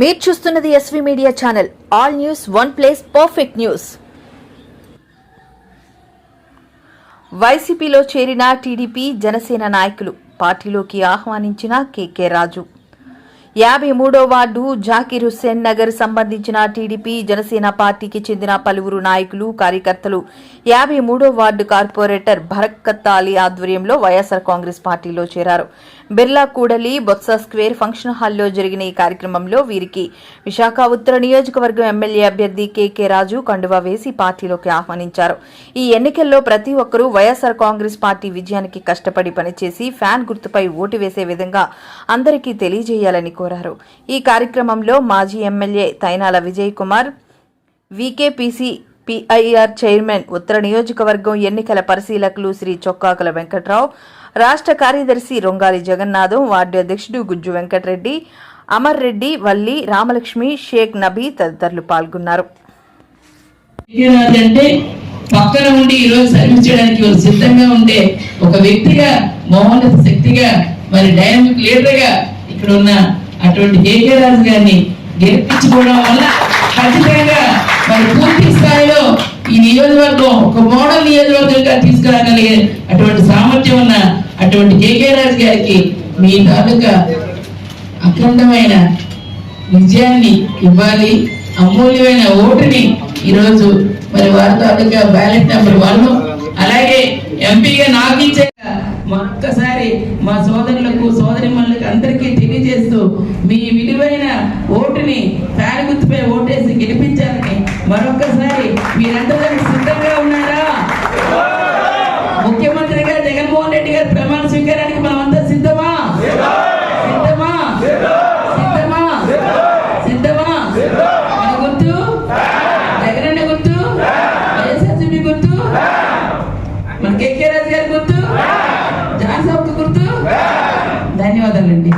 మీరు చూస్తున్నది SV media channel all news one place perfect news వైసీపీలో చేరిన టీడీపీ జనసేన నాయకులు. పార్టీలోకి ఆహ్వానించిన కేకే రాజు. యాభై మూడో వార్డు జాకీర్ హుస్సేన్ నగర్ సంబంధించిన టీడీపీ జనసేన పార్టీకి చెందిన పలువురు నాయకులు కార్యకర్తలు యాభై మూడో వార్డు కార్పొరేటర్ భరక్కత్ అలీ ఆధ్వర్యంలో వైఎస్సార్ కాంగ్రెస్ పార్టీలో చేరారు. బిర్లా కూడలి బొత్స స్క్వేర్ ఫంక్షన్ హాల్లో జరిగిన ఈ కార్యక్రమంలో వీరికి విశాఖ ఉత్తర నియోజకవర్గం ఎమ్మెల్యే అభ్యర్థి కేకే రాజు కండువా వేసి పార్టీలోకి ఆహ్వానించారు. ఈ ఎన్నికల్లో ప్రతి ఒక్కరూ వైఎస్ఆర్ కాంగ్రెస్ పార్టీ విజయానికి కష్టపడి పనిచేసి ఫ్యాన్ గుర్తుపై ఓటు వేసే విధంగా అందరికీ తెలియజేయాలని కోరారు. ఈ కార్యక్రమంలో మాజీ MLA Tainala Vijay Kumar VKPC PIR chairman ఉత్తర నియోజకవర్గం ఎన్నికల పరిశీలకులు శ్రీ చొక్కాకుల వెంకట్రావు రాష్ట్ర కార్యదర్శి రొంగాలి జగన్నాథం వార్డు అధ్యక్షుడు గుజ్జు వెంకటరెడ్డి అమర్ రెడ్డి వల్లి రామలక్ష్మి షేక్ నబీ తదితరులు పాల్గొన్నారు. పక్కన ఉండి ఈ రోజు సర్వీస్ చేయడానికి వారు సిద్ధంగా ఉండే ఒక వ్యక్తిగా మౌనత శక్తిగా మరి డైనమిక్ లీడర్గా ఇక్కడ ఉన్న అటువంటి కేకే రాజు గారిని గెలిపించుకోవడం వల్ల ఖచ్చితంగా తీసుకురాగలిగే అటువంటి సామర్థ్యం ఉన్న అటువంటి కేకే రాజు గారికి మీ తాలూకా అఖండమైన విజయాన్ని ఇవ్వాలి. అమూల్యమైన ఓటుని ఈరోజు మరి వారి తాలూకా బ్యాలెట్ నెంబర్ వన్. అలాగే ఎంపీగా నాకు ఇచ్చే మరొక్కసారి మా సోదరులకు సోదరి మనులకు అందరికీ తెలియజేస్తూ మీ విలువైన ఓటుని ఫ్యాన్ గుర్తుపై ఓటేసి గెలిపించాలని మరొక్కసారి మీరందరూ సిద్ధమా గుర్తు? జగనన్న గుర్తు? వైఎస్ఆర్సీపీ గుర్తు? మన కేకే రాజు గారి గుర్తు? జాన్ గుర్తు? ధన్యవాదాలండి.